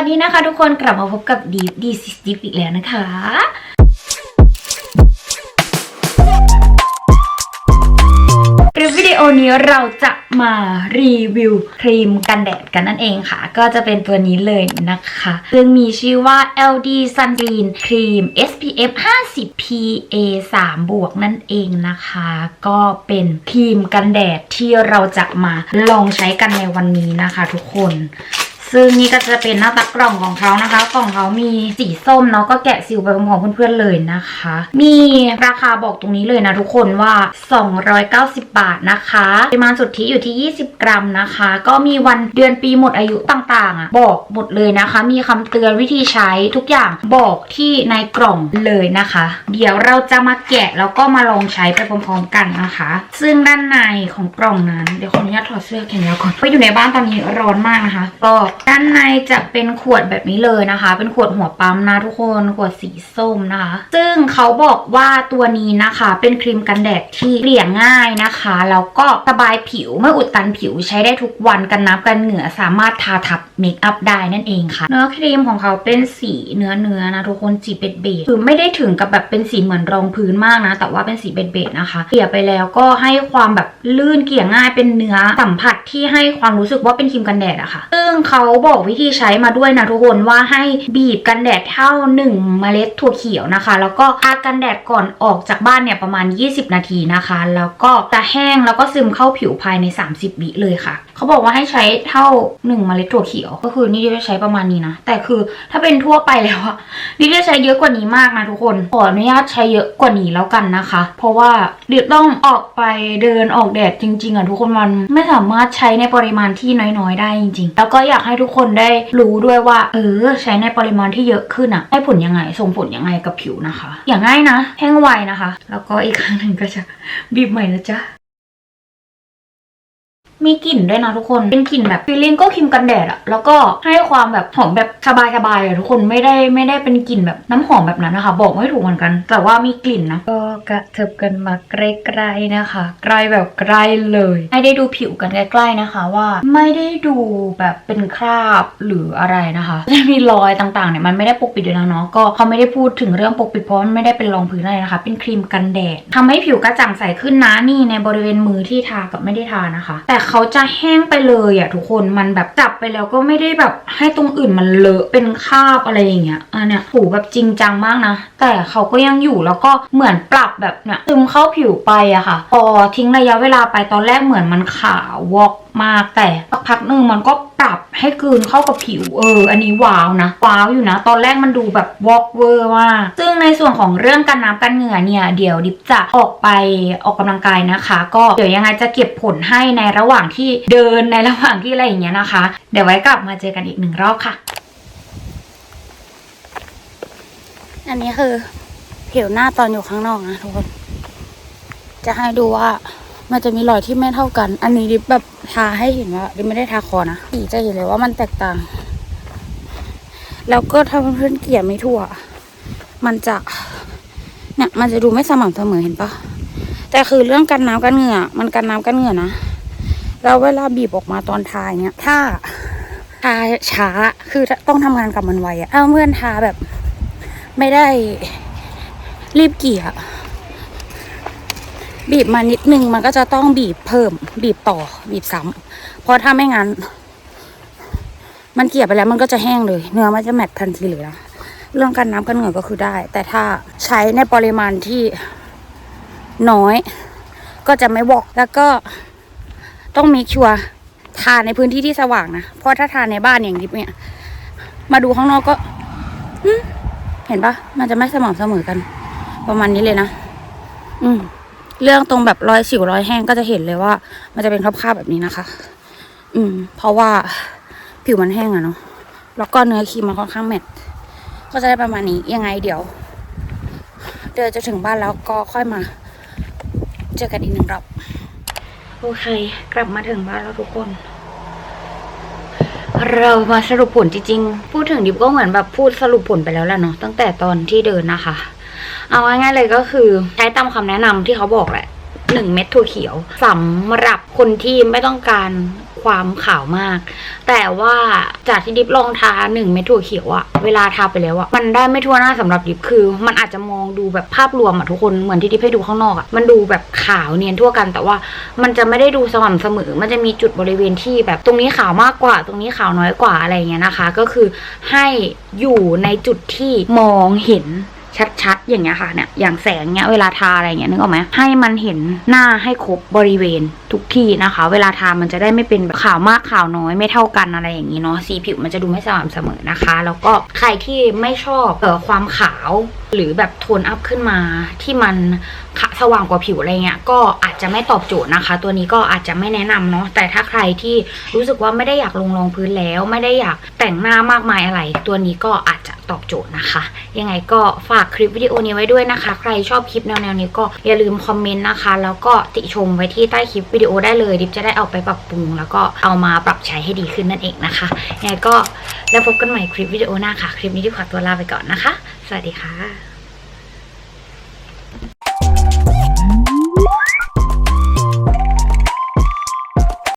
วัสดีนะคะ ทุกคนกลับมาพบกับดีดีซิสติฟอีกแล้วนะคะคลิปวิดีโอนี้เราจะมารีวิวครีมกันแดดกันนั่นเองค่ะ ก็จะเป็นตัวนี้เลยนะคะ ซึ่งมีชื่อว่า LD Sunscreen Cream SPF 50 PA 3บวกนั่นเองนะคะ ก็เป็นครีมกันแดดที่เราจะมาลองใช้กันในวันนี้นะคะทุกคน ซึ่งนี่ก็จะเป็นหน้าตากล่องของเขานะคะ กล่องเขามีสีส้มเนาะก็แกะซิลไปพร้อมๆเพื่อนๆเลยนะคะ มีราคาบอกตรงนี้เลยนะทุกคนว่า 290 บาทนะคะปริมาณสุทธิอยู่ที่ 20 กรัมนะคะ ก็มีวันเดือนปีหมดอายุต่างๆอะบอกหมดเลยนะคะ มีคำเตือนวิธีใช้ทุกอย่างบอกที่ในกล่องเลยนะคะ เดี๋ยวเราจะมาแกะแล้วก็มาลองใช้ไปพร้อมๆกันนะคะ ซึ่งด้านในของกล่องนั้นเดี๋ยวขออนุญาตถอดเสื้อแขนยาวก่อนเพราะอยู่ในบ้านตอนนี้ร้อนมากนะคะ ก็ด้านในจะเป็นขวดแบบนี้เลยนะคะ เป็นขวดหัวปั๊มนะทุกคนขวดสีส้มนะคะ ซึ่งเขาบอกว่าตัวนี้นะคะ เป็นครีมกันแดดที่เกลี่ยง่ายนะคะแล้วก็สบายผิวไม่อุดตันผิวใช้ได้ทุกวันกันน้ำกันเหงื่อสามารถทาทับเมคอัพได้นั่นเองค่ะ เนื้อครีมของเขาเป็นสีเนื้อเนื้อนะทุกคนสีเบจเบจคือไม่ได้ถึงกับแบบเป็นสีเหมือนรองพื้นมากนะ แต่ว่าเป็นสีเบจเบจนะคะเกลี่ยไปแล้วก็ให้ความแบบลื่นเกลี่ยง่ายเป็นเนื้อสัมผัสที่ให้ความรู้สึกว่าเป็นครีมกันแดดอะค่ะ ซึ่งเขาบอกวิธีใช้มาด้วยนะทุกคนว่าให้บีบกันแดดเท่า 1 เมล็ดถั่วเขียวนะคะ แล้วก็ทากันแดดก่อนออกจากบ้านเนี่ยประมาณ 20 นาทีนะคะ แล้วก็จะแห้งแล้วก็ซึมเข้าผิวภายใน 30 วิเลยค่ะ เขาบอกว่าให้ใช้เท่า1เมล็ดถั่วเขียว ก็คือนี่จะใช้ประมาณนี้นะ แต่คือถ้าเป็นทั่วไปแล้วอะนี่จะใช้เยอะกว่านี้มากนะทุกคน ขออนุญาตใช้เยอะกว่านี้แล้วกันนะคะ เพราะว่าเดี๋ยวต้องออกไปเดินออกแดดจริง ๆอะทุกคนมันไม่สามารถใช้ในปริมาณที่น้อยๆ ได้จริง ๆ แล้วก็อยากให้ทุกคนได้รู้ด้วยว่า เออ ใช้ในปริมาณที่เยอะขึ้นอะให้ผลยังไงส่งผลยังไงกับผิวนะคะ อย่างง่ายนะ แห้งไวนะคะ แล้วก็อีกครั้งหนึ่งก็จะบีบใหม่นะจ๊ะ มีกลิ่นด้วยนะทุกคน เป็นกลิ่นแบบฟีลลิ่งก็ครีมกันแดดอะแล้วก็ให้ความแบบหอมแบบสบายๆอะทุกคนไม่ได้ไม่ได้เป็นกลิ่นแบบน้ำหอมแบบนั้นนะคะ บอกไม่ถูกเหมือนกัน แต่ว่ามีกลิ่นนะ ก็กระเถิบกันมาใกล้ๆนะคะใกล้แบบใกล้เลย ให้ได้ดูผิวกันใกล้ๆนะคะ ว่าไม่ได้ดูแบบเป็นคราบหรืออะไรนะคะจะมีรอยต่างๆเนี่ยมันไม่ได้ปกปิดด้วยนะเนาะก็เขาไม่ได้พูดถึงเรื่องปกปิดเพราะมันไม่ได้เป็นรองพื้นอะไรนะคะ เป็นครีมกันแดดทำให้ผิวกระจ่างใสขึ้นนะนี่ในบริเวณมือที่ทากับไม่ได้ทานะคะ แต่เขาจะแห้งไปเลยอะทุกคนมันแบบจับไปแล้วก็ไม่ได้แบบให้ตรงอื่นมันเลอะเป็นคราบอะไรอย่างเงี้ยอันเนี้ยถูแบบจริงจังมากนะ แต่เขาก็ยังอยู่แล้วก็เหมือนปรับแบบเนี่ยซึมเข้าผิวไปอะค่ะพอทิ้งระยะเวลาไปตอนแรกเหมือนมันขาววอกมากแต่สักพักหนึ่งมันก็ ปรับให้กลืนเข้ากับผิวเออ อันนี้ว้าวนะว้าวอยู่นะ ตอนแรกมันดูแบบวอกเวอร์มากซึ่งในส่วนของเรื่องกันน้ำกันเหงื่อเนี่ย เดี๋ยวดิบจะออกไปออกกำลังกายนะคะ ก็เดี๋ยวยังไงจะเก็บผลให้ในระหว่างที่เดินในระหว่างที่อะไรอย่างเงี้ยนะคะ เดี๋ยวไว้กลับมาเจอกันอีกหนึ่งรอบค่ะ อันนี้คือผิวหน้าตอนอยู่ข้างนอกนะทุกคน จะให้ดูว่ามันจะมีรอยที่ไม่เท่ากัน อันนี้ดิบแบบ ทาให้เห็นว่าดิไม่ได้ทาคอนะสีจะเห็นเลยว่ามันแตกต่าง แล้วก็ถ้าเพื่อนเกลี่ยไม่ทั่ว มันจะเนี่ยมันจะดูไม่สม่ำเสมอเห็นปะแต่คือเรื่องกันน้ำกันเหงื่อ มันกันน้ำกันเหงื่อนะแล้วเวลาบีบออกมาตอนทาอย่างเนี้ยถ้าทาช้าคือต้องทำงานกับมันไวอะถ้าเพื่อนทาแบบ ไม่ได้รีบเกี่ย บีบมานิดนึงมันก็จะต้องบีบเพิ่ม บีบต่อ บีบซ้ำเพราะถ้าไม่งั้น มันเกี่ยไปแล้วมันก็จะแห้งเลย เนื้อมันจะแมตทันทีเลยนะเรื่องการน้ำกันเหงื่อก็คือได้ แต่ถ้าใช้ในปริมาณที่น้อย ก็จะไม่วอกแล้วก็ต้องมีชัวทาในพื้นที่ที่สว่างนะเพราะถ้าทาในบ้านอย่างดิบเนี่ย มาดูข้างนอกก็เห็นปะมันจะไม่สม่ำเสมอกัน ประมาณนี้เลยนะ อืม เรื่องตรงแบบรอยสิวรอยแห้งก็จะเห็นเลยว่า มันจะเป็นคราบๆแบบนี้นะคะ อืม เพราะว่าผิวมันแห้งอะเนาะแล้วก็เนื้อครีมมันค่อนข้างแมตก็จะได้ประมาณนี้ยังไงเดี๋ยว เดินจะถึงบ้านแล้วก็ค่อยมา เจอกันอีกหนึ่งรอบโอเค กลับมาถึงบ้านแล้วทุกคน เรามาสรุปผลจริงๆ พูดถึงดิบก็เหมือนแบบพูดสรุปผลไปแล้วแหละเนาะตั้งแต่ตอนที่เดินนะคะ เอาง่ายๆเลยก็คือใช้ตามคำแนะนำที่เขาบอกแหละหนึ่งเม็ดถั่วเขียวสำหรับคนที่ไม่ต้องการความขาวมาก แต่ว่าจากที่ดิฟลองทาหนึ่งเม็ดถั่วเขียวอะเวลาทาไปแล้วอะมันได้ไม่ทั่วหน้าสำหรับดิฟคือ มันอาจจะมองดูแบบภาพรวมอะทุกคนเหมือนที่ดิฟให้ดูข้างนอกอะมันดูแบบขาวเนียนทั่วกัน แต่ว่ามันจะไม่ได้ดูสม่ำเสมอ มันจะมีจุดบริเวณที่แบบตรงนี้ขาวมากกว่า ตรงนี้ขาวน้อยกว่าอะไรเงี้ยนะคะ ก็คือให้อยู่ในจุดที่มองเห็น ชัดๆ อย่างเงี้ยค่ะเนี่ยอย่างแสงเงี้ยเวลาทาอะไรเงี้ยนึกออกไหมให้มันเห็นหน้าให้ครบบริเวณทุกที่นะคะ เวลาทามันจะได้ไม่เป็นแบบขาวมากขาวน้อยไม่เท่ากันอะไรอย่างนี้เนาะสีผิวมันจะดูไม่สม่ำเสมอนะคะ แล้วก็ใครที่ไม่ชอบเอ่อความขาวหรือแบบโทนอัพขึ้นมาที่มัน สว่างกว่าผิวอะไรเงี้ยก็อาจจะไม่ตอบโจทย์นะคะ ตัวนี้ก็อาจจะไม่แนะนำเนาะแต่ถ้าใครที่รู้สึกว่าไม่ได้อยากลงรองพื้นแล้ว ไม่ได้อยากแต่งหน้ามากมายอะไร ตัวนี้ก็อาจจะตอบโจทย์นะคะ ยังไงก็ฝากคลิปวิดีโอนี้ไว้ด้วยนะคะ ใครชอบคลิปแนวๆนี้ก็อย่าลืมคอมเมนต์นะคะ แล้วก็ติชมไว้ที่ใต้คลิปวิดีโอได้เลยดิฟจะได้เอาไปปรับปรุง แล้วก็เอามาปรับใช้ให้ดีขึ้นนั่นเองนะคะยังไงก็แล้วพบกันใหม่คลิปวิดีโอหน้าค่ะ คลิปนี้ดิฟขอตัวลาไปก่อนนะคะ สวัสดีค่ะ